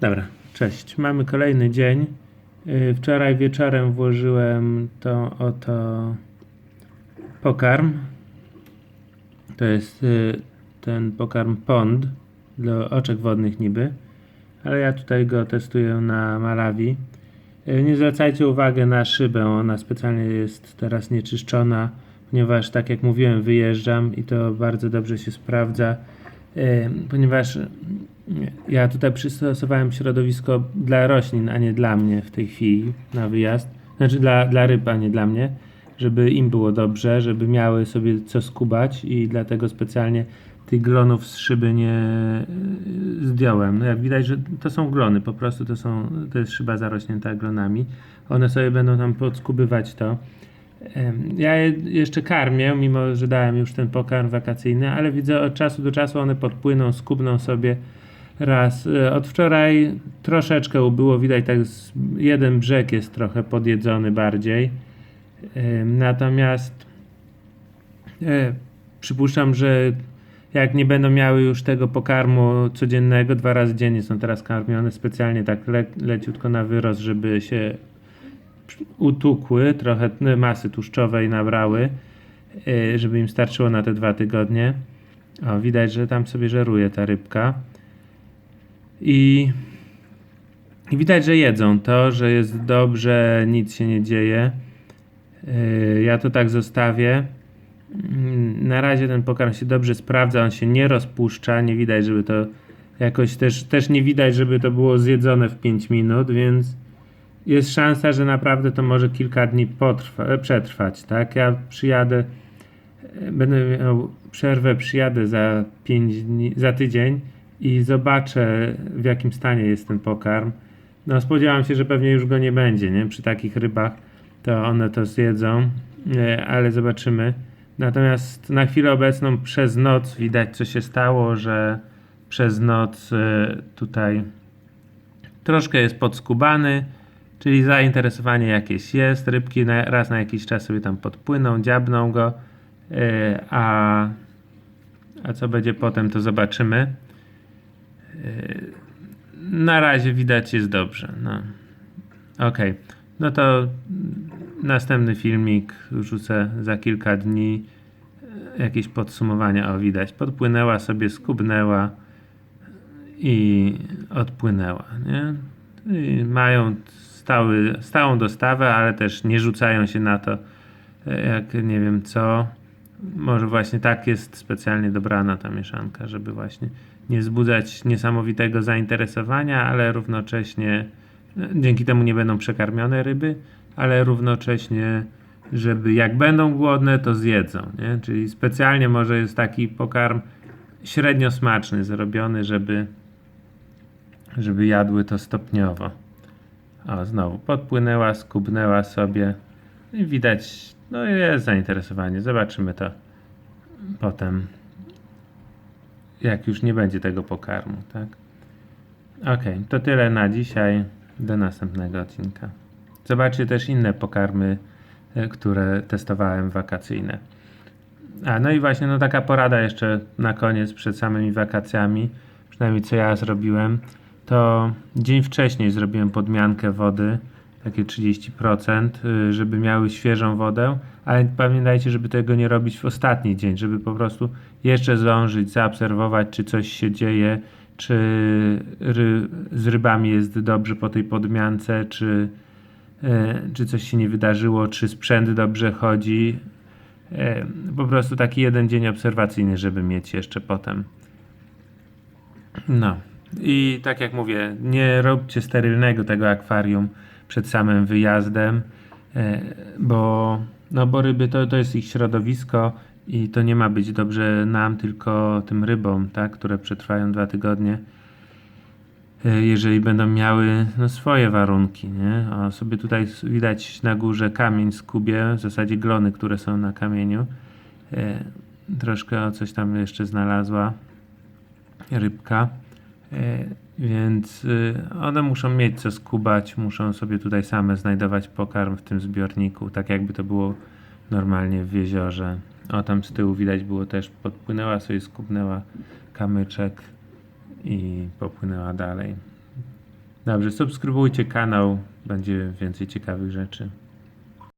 Dobra, cześć. Mamy kolejny dzień. Yy, Wczoraj wieczorem włożyłem to oto pokarm. To jest yy, ten pokarm pond dla oczek wodnych niby. Ale ja tutaj go testuję na Malawi. Yy, Nie zwracajcie uwagi na szybę, ona specjalnie jest teraz nieczyszczona, ponieważ tak jak mówiłem wyjeżdżam i to bardzo dobrze się sprawdza, ponieważ Ja tutaj przystosowałem środowisko dla roślin, a nie dla mnie w tej chwili na wyjazd. Znaczy dla, dla ryb, a nie dla mnie, żeby im było dobrze, żeby miały sobie co skubać i dlatego specjalnie tych glonów z szyby nie y, zdjąłem. No jak widać, że to są glony, po prostu to są, to jest szyba zarośnięta glonami. One sobie będą tam podskubywać to. Ja je jeszcze karmię, mimo że dałem już ten pokarm wakacyjny, ale widzę od czasu do czasu one podpłyną, skubną sobie raz. E, Od wczoraj troszeczkę ubyło, widać tak jeden brzeg jest trochę podjedzony bardziej. Em, Natomiast e, przypuszczam, że jak nie będą miały już tego pokarmu codziennego, dwa razy dziennie są teraz karmione, specjalnie tak le, leciutko na wyrost, żeby się utukły, trochę masy tłuszczowej nabrały, żeby im starczyło na te dwa tygodnie. O, widać, że tam sobie żeruje ta rybka. I, I widać, że jedzą to, że jest dobrze, nic się nie dzieje. Y, Ja to tak zostawię. Mm, Na razie ten pokarm się dobrze sprawdza, on się nie rozpuszcza, nie widać, żeby to jakoś też, też nie widać, żeby to było zjedzone w 5 minut, więc jest szansa, że naprawdę to może kilka dni potrwa, e, przetrwać, tak? Ja przyjadę, e, będę miał przerwę, przyjadę za 5 dni, za tydzień i zobaczę w jakim stanie jest ten pokarm. No spodziewam się, że pewnie już go nie będzie, nie? Przy takich rybach to one to zjedzą, e, ale zobaczymy. Natomiast na chwilę obecną przez noc widać co się stało, że przez noc e, tutaj troszkę jest podskubany, czyli zainteresowanie jakieś jest. Rybki raz na jakiś czas sobie tam podpłyną, dziabną go, yy, a, a co będzie potem, to zobaczymy. Yy, na razie widać jest dobrze. No. Ok, no to następny filmik wrzucę za kilka dni. Yy, Jakieś podsumowania, o widać. Podpłynęła sobie, skubnęła i odpłynęła, nie? I mają stały, stałą dostawę, ale też nie rzucają się na to, e, jak nie wiem co. Może właśnie tak jest specjalnie dobrana ta mieszanka, żeby właśnie nie wzbudzać niesamowitego zainteresowania, ale równocześnie e, dzięki temu nie będą przekarmione ryby, ale równocześnie, żeby jak będą głodne, to zjedzą, nie? Czyli specjalnie może jest taki pokarm średnio smaczny zrobiony, żeby żeby jadły to stopniowo. O, znowu podpłynęła, skubnęła sobie. I widać, no jest zainteresowanie. Zobaczymy to potem, jak już nie będzie tego pokarmu, tak? Ok, to tyle na dzisiaj. Do następnego odcinka. Zobaczcie też inne pokarmy, e, które testowałem wakacyjne. A no i właśnie, no taka porada jeszcze na koniec, przed samymi wakacjami, przynajmniej co ja zrobiłem, to dzień wcześniej zrobiłem podmiankę wody, takie 30%, y, żeby miały świeżą wodę, ale pamiętajcie, żeby tego nie robić w ostatni dzień, żeby po prostu jeszcze zdążyć, zaobserwować, czy coś się dzieje, czy ry, z rybami jest dobrze po tej podmiance, czy, e, czy coś się nie wydarzyło, czy sprzęt dobrze chodzi. E, Po prostu taki jeden dzień obserwacyjny, żeby mieć jeszcze potem. No. I tak jak mówię, nie róbcie sterylnego tego akwarium przed samym wyjazdem, e, bo, no bo ryby to, to jest ich środowisko i to nie ma być dobrze nam, tylko tym rybom, tak, które przetrwają dwa tygodnie. E, Jeżeli będą miały no, swoje warunki, nie? O, sobie tutaj widać na górze kamień z kubie, w zasadzie glony, które są na kamieniu. E, troszkę o coś tam jeszcze znalazła rybka. Więc y, one muszą mieć co skubać, muszą sobie tutaj same znajdować pokarm w tym zbiorniku, tak jakby to było normalnie w jeziorze. O, tam z tyłu widać było też, podpłynęła sobie, skubnęła kamyczek i popłynęła dalej. Dobrze, subskrybujcie kanał, będzie więcej ciekawych rzeczy.